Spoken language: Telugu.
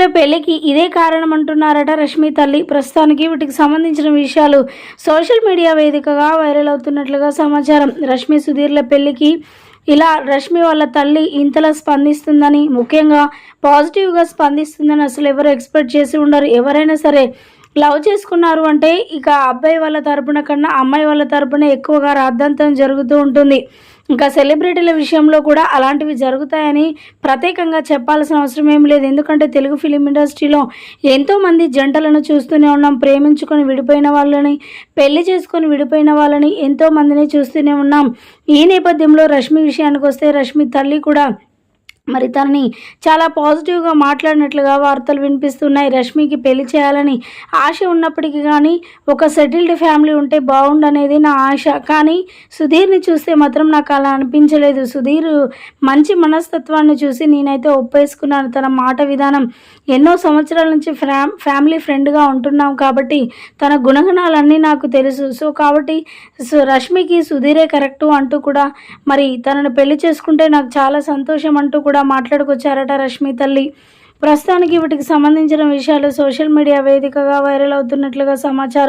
సుధీరుల పెళ్ళికి ఇదే కారణం అంటున్నారట రష్మి తల్లి. ప్రస్తుతానికి వీటికి సంబంధించిన విషయాలు సోషల్ మీడియా వేదికగా వైరల్ అవుతున్నట్లుగా సమాచారం. రష్మి సుధీర్ల పెళ్ళికి ఇలా రష్మి వాళ్ళ తల్లి ఇంతలా స్పందిస్తుందని ముఖ్యంగా పాజిటివ్గా స్పందిస్తుందని అసలు ఎవరు ఎక్స్పెక్ట్ చేసి ఉండరు. ఎవరైనా సరే లవ్ చేసుకున్నారు అంటే ఇక అబ్బాయి వాళ్ళ తరపున కన్నా అమ్మాయి వాళ్ళ తరపున ఎక్కువగా రాద్ధాంతం జరుగుతూ ఉంటుంది. ఇంకా సెలబ్రిటీల విషయంలో కూడా అలాంటివి జరుగుతాయని ప్రత్యేకంగా చెప్పాల్సిన అవసరం ఏం లేదు. ఎందుకంటే తెలుగు ఫిలిం ఇండస్ట్రీలో ఎంతోమంది జంటలను చూస్తూనే ఉన్నాం. ప్రేమించుకొని విడిపోయిన వాళ్ళని పెళ్ళి చేసుకొని విడిపోయిన వాళ్ళని ఎంతోమందిని చూస్తూనే ఉన్నాం. ఈ నేపథ్యంలో రష్మి విషయానికి వస్తే రష్మి తల్లి కూడా మరి తనని చాలా పాజిటివ్గా మాట్లాడినట్లుగా వార్తలు వినిపిస్తున్నాయి. రష్మికి పెళ్ళి చేయాలని ఆశ ఉన్నప్పటికీ కానీ ఒక సెటిల్డ్ ఫ్యామిలీ ఉంటే బాగుండనేది నా ఆశ. కానీ సుధీర్ని చూస్తే మాత్రం నాకు అలా అనిపించలేదు. సుధీర్ మంచి మనస్తత్వాన్ని చూసి నేనైతే ఒప్పేసుకున్నాను. తన మాట విధానం ఎన్నో సంవత్సరాల నుంచి ఫ్రా ఫ్యామిలీ ఫ్రెండ్గా ఉంటున్నాం కాబట్టి తన గుణగణాలన్నీ నాకు తెలుసు. సో కాబట్టి రష్మికి సుధీరే కరెక్టు అంటూ కూడా మరి తనను పెళ్ళి చేసుకుంటే నాకు చాలా సంతోషం అంటూ కూడా కూడా మాట్లాడుకొచ్చారట రష్మి తల్లి. ప్రస్తుతానికి వీటికి సంబంధించిన విషయాలు సోషల్ మీడియా వేదికగా వైరల్ అవుతున్నట్లుగా సమాచారం.